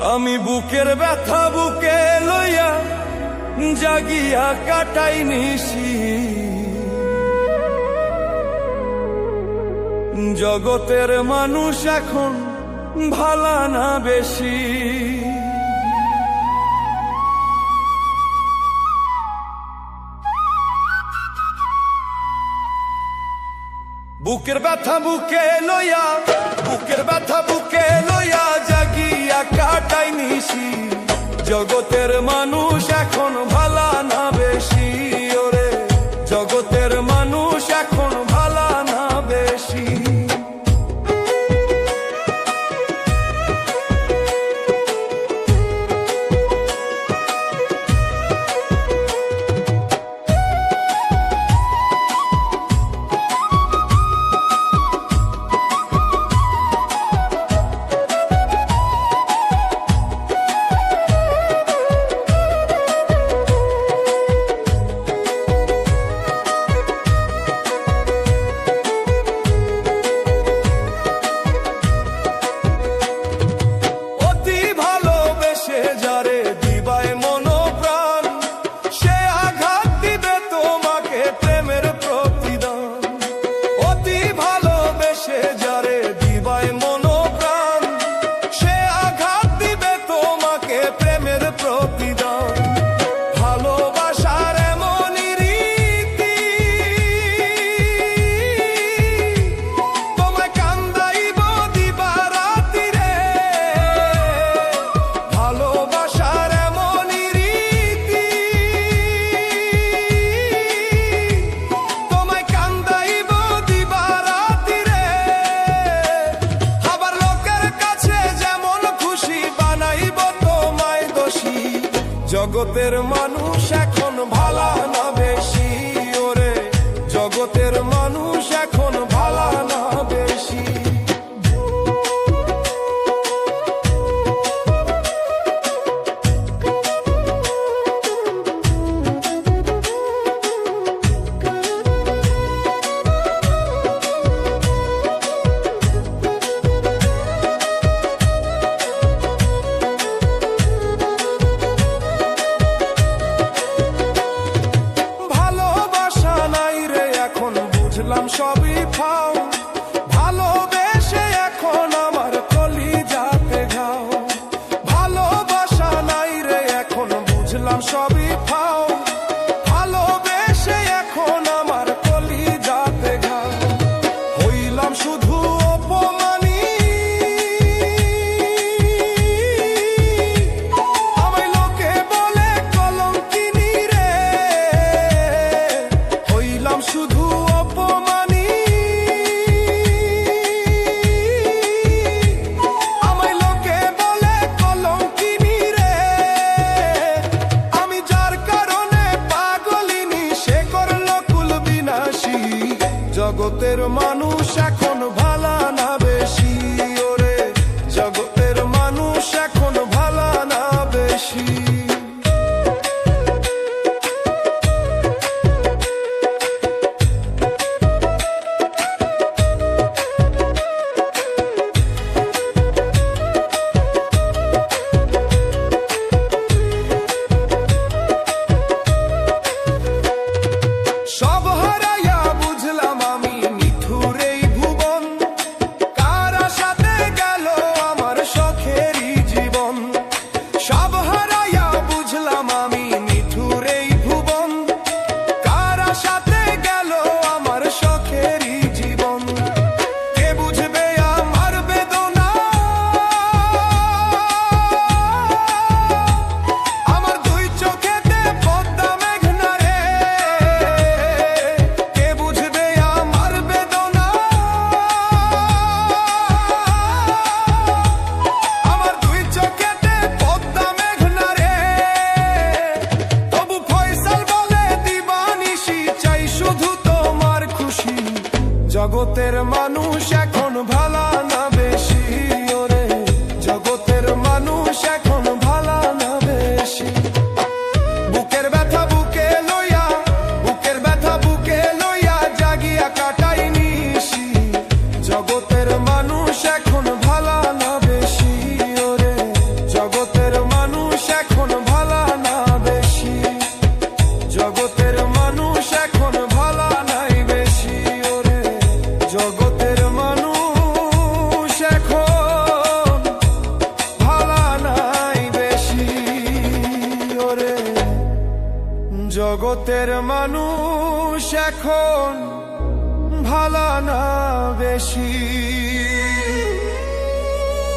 আমি বুকের ব্যথা বুকে লইয়া জাগিয়া কাটাই নিশি। জগতের মানুষ এখন ভালা না বেশি। বুকের ব্যথা বুকে লইয়া, বুকের ব্যথা বুকে লইয়া কাটাই নিশি জগতের মানুষ এখন জগতের মানুষ এখন ভালা না বেশি ওরে। জগতের মানুষ এখন problem shop জগতের মানুষ এখন ভালো জগতের মানুষ এখন ভালা না বেশি।